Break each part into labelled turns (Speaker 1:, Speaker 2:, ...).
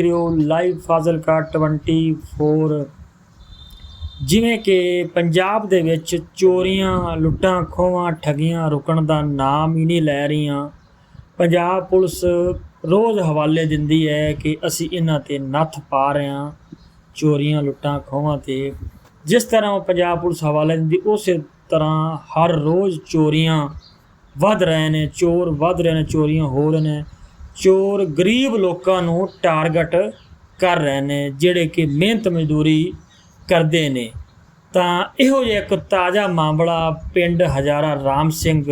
Speaker 1: ਦੇਖ ਰਹੇ ਹੋ ਲਾਈਵ ਫਾਜ਼ਿਲਕਾ 24 ਜਿਵੇਂ ਕਿ ਪੰਜਾਬ ਦੇ ਵਿੱਚ ਚੋਰੀਆਂ, ਲੁੱਟਾਂ, ਖੋਹਾਂ, ਠਗੀਆਂ, ਰੁਕਣ ਦਾ ਨਾਮ ਹੀ ਨਹੀਂ ਲੈ ਰਹੀਆਂ। ਪੰਜਾਬ ਪੁਲਿਸ ਰੋਜ਼ ਹਵਾਲੇ ਦਿੰਦੀ ਹੈ ਕਿ ਅਸੀਂ ਇਹਨਾਂ ਤੇ ਨੱਥ ਪਾ ਰਹੇ ਹਾਂ, ਚੋਰੀਆਂ, ਲੁੱਟਾਂ, ਖੋਹਾਂ ਤੇ। ਜਿਸ ਤਰ੍ਹਾਂ ਉਹ ਪੰਜਾਬ ਪੁਲਿਸ ਹਵਾਲੇ ਦਿੰਦੀ, ਉਸੇ ਤਰ੍ਹਾਂ ਹਰ ਰੋਜ਼ ਚੋਰੀਆਂ ਵੱਧ ਰਹੇ ਨੇ, ਚੋਰ ਵੱਧ ਰਹੇ ਨੇ, ਚੋਰੀਆਂ ਹੋ ਰਹੇ ਨੇ। ਚੋਰ ਗਰੀਬ ਲੋਕਾਂ ਨੂੰ ਟਾਰਗੇਟ ਕਰ ਰਹੇ ਨੇ, ਜਿਹੜੇ ਕਿ ਮਿਹਨਤ ਮਜ਼ਦੂਰੀ ਕਰਦੇ ਨੇ। ਤਾਂ ਇਹੋ ਜਿਹਾ ਇੱਕ ਤਾਜ਼ਾ ਮਾਮਲਾ ਪਿੰਡ ਹਜ਼ਾਰਾ ਰਾਮ ਸਿੰਘ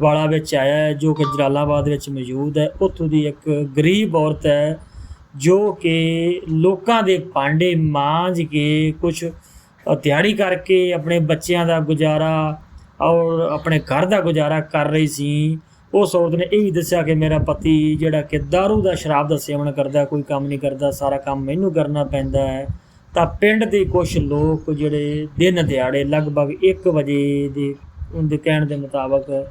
Speaker 1: ਵਾਲਾ ਵਿੱਚ ਆਇਆ ਹੈ, ਜੋ ਕਿ ਜਲਾਲਾਬਾਦ ਵਿੱਚ ਮੌਜੂਦ ਹੈ। ਉੱਥੋਂ ਦੀ ਇੱਕ ਗਰੀਬ ਔਰਤ ਹੈ, ਜੋ ਕਿ ਲੋਕਾਂ ਦੇ ਭਾਂਡੇ ਮਾਂਜ ਕੇ ਕੁਝ ਤਿਆਰੀ ਕਰਕੇ ਆਪਣੇ ਬੱਚਿਆਂ ਦਾ ਗੁਜ਼ਾਰਾ ਔਰ ਆਪਣੇ ਘਰ ਦਾ ਗੁਜ਼ਾਰਾ ਕਰ ਰਹੀ ਸੀ। ਉਸ ਔਰਤ ਨੇ ਇਹ ਵੀ ਦੱਸਿਆ ਕਿ ਮੇਰਾ ਪਤੀ ਜਿਹੜਾ ਕਿ दारू ਦਾ ਸ਼ਰਾਬ ਦਾ ਸੇਵਨ ਕਰਦਾ, ਕੋਈ ਕੰਮ ਨਹੀਂ ਕਰਦਾ, ਸਾਰਾ ਕੰਮ ਮੈਨੂੰ ਕਰਨਾ ਪੈਂਦਾ ਹੈ। ਤਾਂ ਪਿੰਡ ਦੇ ਕੁਝ ਲੋਕ ਜਿਹੜੇ ਦਿਨ ਦਿਹਾੜੇ ਲਗਭਗ 1 ਵਜੇ ਦੇ ਉਹਦੇ ਕਹਿਣ ਦੇ ਮੁਤਾਬਕ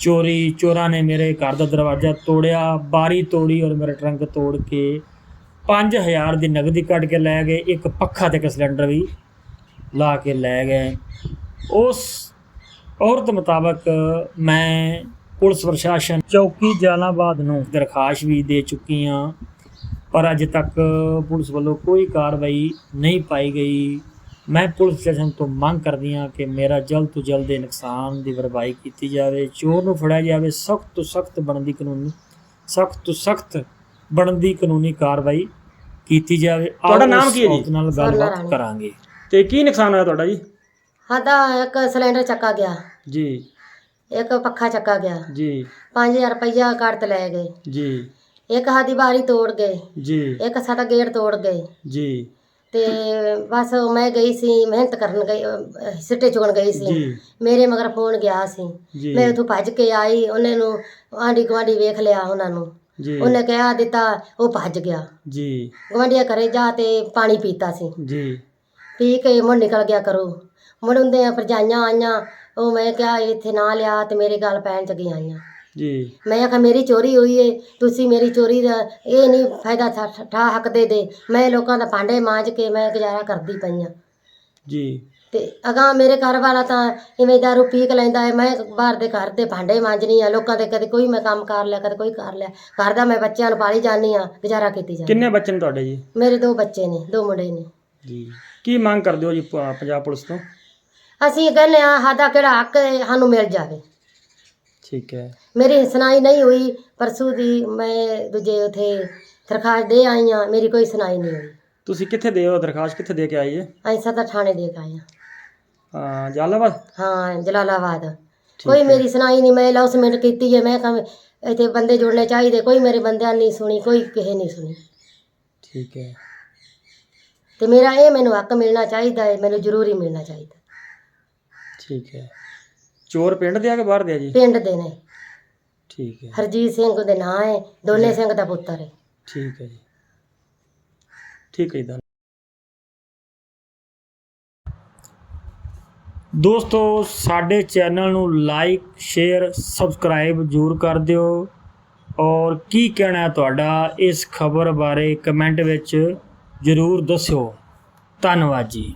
Speaker 1: ਚੋਰੀ, ਚੋਰਾਂ ਨੇ ਮੇਰੇ ਘਰ ਦਾ ਦਰਵਾਜ਼ਾ ਤੋੜਿਆ, ਬਾਰੀ ਤੋੜੀ ਔਰ ਮੇਰਾ ਟਰੰਕ ਤੋੜ ਕੇ 5000 ਦੀ ਨਗਦੀ ਕੱਢ ਕੇ ਲੈ ਗਏ, ਇੱਕ ਪੱਖਾ ਤੇ ਇੱਕ ਸਿਲੰਡਰ ਵੀ ਲਾ ਕੇ ਲੈ ਗਏ। ਉਸ ਔਰਤ ਮੁਤਾਬਕ ਮੈਂ ਪੁਲਿਸ ਪ੍ਰਸ਼ਾਸਨ ਚੌਕੀ ਜਲਾਲਾਬਾਦ ਨੂੰ ਦਰਖਾਸਤ ਵੀ ਦੇ ਚੁੱਕੀ ਹਾਂ। ਪਰ ਅਜੇ ਤੱਕ ਪੁਲਿਸ ਵੱਲੋਂ ਕੋਈ ਕਾਰਵਾਈ ਨਹੀਂ ਪਾਈ ਗਈ। ਮੈਂ ਪੁਲਿਸ ਪ੍ਰਸ਼ਾਸਨ ਤੋਂ ਮੰਗ ਕਰਦੀ ਹਾਂ ਕਿ ਮੇਰਾ ਜਲਦ ਤੋਂ ਜਲਦ ਇਹ ਨੁਕਸਾਨ ਦੀ ਭਰਪਾਈ ਕੀਤੀ ਜਾਵੇ। ਚੋਰ ਨੂੰ ਫੜਿਆ ਜਾਵੇ। ਸਖਤ ਤੋਂ ਸਖਤ ਬਣਦੀ ਕਾਨੂੰਨੀ ਸਖਤ ਤੋਂ ਸਖਤ ਬਣਦੀ ਕਾਨੂੰਨੀ ਕਾਰਵਾਈ ਕੀਤੀ ਜਾਵੇ।
Speaker 2: ਤੁਹਾਡਾ ਨਾਮ ਕੀ ਹੈ ਜੀ?
Speaker 1: ਨਾਲ ਗੱਲਬਾਤ। ਕਰਾਂਗੇ।
Speaker 2: ਤੇ ਕੀ ਨੁਕਸਾਨ ਹੋਇਆ ਤੁਹਾਡਾ ਜੀ?
Speaker 3: ਸਾਡਾ ਇੱਕ ਸਿਲੰਡਰ ਚੱਕਾ ਗਿਆ।
Speaker 2: ਜੀ।
Speaker 3: ਇੱਕ ਪੱਖਾ ਚੱਕਾ ਗਿਆ।
Speaker 2: ਜੀ।
Speaker 3: 5000 ਰੁਪਈਆ ਕੱਢ ਲੈ ਗਏ।
Speaker 2: ਜੀ।
Speaker 3: ਇੱਕ ਸਾਡੀ ਬਾਰੀ ਤੋੜ ਗਏ।
Speaker 2: ਜੀ।
Speaker 3: ਇੱਕ ਸਾਡਾ ਗੇਟ ਤੋੜ ਗਏ।
Speaker 2: ਜੀ।
Speaker 3: ਤੇ ਬਸ ਮੈਂ ਗਈ ਸੀ ਮਿਹਨਤ ਕਰਨ ਗਈ ਅਹ, ਸਿੱਟੇ ਚੁਗਣ ਗਈ ਸੀ।
Speaker 2: ਜੀ।
Speaker 3: ਮੇਰੇ ਮਗਰ ਫੋਨ ਗਿਆ ਸੀ। ਮੈਂ ਉਥੋਂ ਭੱਜ ਕੇ ਆਈ ਉਹਨੇ ਨੂੰ ਆਂਢੀ ਗੁਆਂਢੀ ਵੇਖ ਲਿਆ ਉਹਨਾਂ ਨੂੰ।
Speaker 2: ਜੀ।
Speaker 3: ਉਹਨੇ ਕਿਹਾ ਦਿੱਤਾ ਉਹ ਭੱਜ ਗਿਆ।
Speaker 2: ਜੀ।
Speaker 3: ਗੁਆਂਢੀਆਂ ਘਰੇ ਜਾ ਤੇ ਪਾਣੀ ਪੀਤਾ ਸੀ।
Speaker 2: ਜੀ।
Speaker 3: ਪੀ ਕੇ ਮੁੜ ਨਿਕਲ ਗਿਆ ਕਰੋ ਮੁੜਉਂਦੇ ਆ ਭਰਜਾਈਆਂ ਆਈਆਂ ਉਹ ਮੈਂ ਕਿਹਾ ਇੱਥੇ ਨਾ ਲਿਆ ਤੇ ਮੇਰੇ ਗੱਲ ਪੈਣ ਚ ਗਈਆਂ ਆਈਆਂ।
Speaker 2: ਜੀ।
Speaker 3: ਮੈਂ ਆਖਿਆ ਮੇਰੀ ਚੋਰੀ ਹੋਈ ਏ ਤੁਸੀਂ ਮੇਰੀ ਚੋਰੀ ਦਾ ਇਹ ਨਹੀਂ ਫਾਇਦਾ ਠਾ- ਠਾ ਹੱਕ ਦੇ ਦੇ। ਮੈਂ ਲੋਕਾਂ ਦਾ ਭਾਂਡੇ ਮਾਂਜ ਕੇ ਮੈਂ ਗੁਜ਼ਾਰਾ ਕਰਦੀ ਪਈ ਆ।
Speaker 2: ਜੀ।
Speaker 3: ਤੇ ਅਗਾਂ ਮੇਰੇ ਘਰ ਵਾਲਾ ਤਾਂ ਇਵੇਂ ਦਾਰੂ ਪੀ ਕੇ ਲੈਂਦਾ ਹੈ ਮੈਂ ਬਾਹਰ ਦੇ ਘਰ ਦੇ ਭਾਂਡੇ ਮਾਂਜਣੀ ਆ ਲੋਕਾਂ ਦੇ ਕਦੇ ਕੋਈ ਮੈਂ ਕੰਮ ਕਰ ਲਿਆ ਕਦੇ ਕੋਈ ਕਰ ਲਿਆ। ਘਰ ਦਾ ਮੈਂ ਬੱਚਿਆਂ ਨੂੰ ਪਾਲੀ ਜਾਂਦੀ ਆ ਗੁਜ਼ਾਰਾ ਕੀਤੀ ਜਾਂਦੀ
Speaker 2: ਕਿੰਨੇ ਬੱਚੇ ਨੇ ਤੁਹਾਡੇ ਜੀ?
Speaker 3: ਮੇਰੇ ਦੋ ਬੱਚੇ ਨੇ ਦੋ ਮੁੰਡੇ ਨੇ।
Speaker 2: ਜੀ। ਕੀ ਮੰਗ ਕਰਦੇ ਹੋ ਜੀ ਪ- ਪੰਜਾਬ ਪੁਲਿਸ ਤੋਂ?
Speaker 3: ਅਸੀਂ ਕਹਿੰਦੇ ਆ ਸਾਡਾ ਕਿਹੜਾ ਹੱਕ ਹੈ, ਸਾਨੂੰ ਮਿਲ ਜਾਵੇ।
Speaker 2: ਠੀਕ ਹੈ।
Speaker 3: ਮੇਰੀ ਸੁਣਾਈ ਨਹੀਂ ਹੋਈ ਪਰਸੂ ਦੀ ਮੈਂ ਦੂਜੇ ਉਥੇ ਦਰਖਾਸਤ ਦੇ ਆਈ ਆ ਮੇਰੀ ਕੋਈ ਸੁਣਾਈ ਨਹੀਂ ਹੋਈ।
Speaker 2: ਤੁਸੀਂ ਕਿੱਥੇ ਦੇ ਹੋ? ਦਰਖਾਸਤ ਕਿੱਥੇ ਦੇ ਕੇ ਆਈ ਹੈ?
Speaker 3: ਅਸੀਂ ਸਦਾ ਥਾਣੇ ਦੇ ਕੇ ਆਏ ਆ
Speaker 2: ਹਾਂ ਜਲਾਲਾਬਾਦ?
Speaker 3: ਹਾਂ ਜਲਾਲਾਬਾਦ। ਕੋਈ ਮੇਰੀ ਸੁਣਾਈ ਨਹੀਂ ਮੈਂ ਲੌਸਮੈਂਟ ਕੀਤੀ ਹੈ ਮੈਂ ਕਹਾਂ ਇੱਥੇ ਬੰਦੇ ਜੁੜਨੇ ਚਾਹੀਦੇ ਕੋਈ ਮੇਰੇ ਬੰਦਿਆਂ ਨਹੀਂ ਸੁਣੀ ਕੋਈ ਕਿਸੇ ਨਹੀਂ ਸੁਣੀ।
Speaker 2: ਠੀਕ ਹੈ।
Speaker 3: ਤੇ ਮੇਰਾ ਇਹ ਮੈਨੂੰ ਹੱਕ ਮਿਲਣਾ ਚਾਹੀਦਾ ਹੈ ਮੈਨੂੰ ਜ਼ਰੂਰੀ ਮਿਲਣਾ ਚਾਹੀਦਾ
Speaker 2: ਠੀਕ ਹੈ। ਚੋਰ ਪਿੰਡ ਦੇ ਆ ਕੇ ਬਾਹਰ ਦੇ ਆ ਜੀ?
Speaker 3: ਪਿੰਡ ਦੇ ਨੇ।
Speaker 2: ਠੀਕ ਹੈ।
Speaker 3: ਹਰਜੀਤ ਸਿੰਘ ਦੇ ਨਾਂ ਹੈ ਦੋਨੇ ਸਿੰਘ ਦਾ ਪੁੱਤਰ ਹੈ।
Speaker 2: ਠੀਕ ਹੈ ਜੀ। ਠੀਕ ਹੈ ਜੀ ਧੰਨ-
Speaker 1: ਦੋਸਤੋ ਸਾਡੇ ਚੈਨਲ ਨੂੰ ਲਾਈਕ ਸ਼ੇਅਰ ਸਬਸਕ੍ਰਾਈਬ ਜ਼ਰੂਰ ਕਰ ਦਿਓ। ਔਰ ਕੀ ਕਹਿਣਾ ਹੈ ਤੁਹਾਡਾ ਇਸ ਖਬਰ ਬਾਰੇ ਕਮੈਂਟ ਵਿੱਚ ਜ਼ਰੂਰ ਦੱਸਿਓ। ਧੰਨਵਾਦ ਜੀ।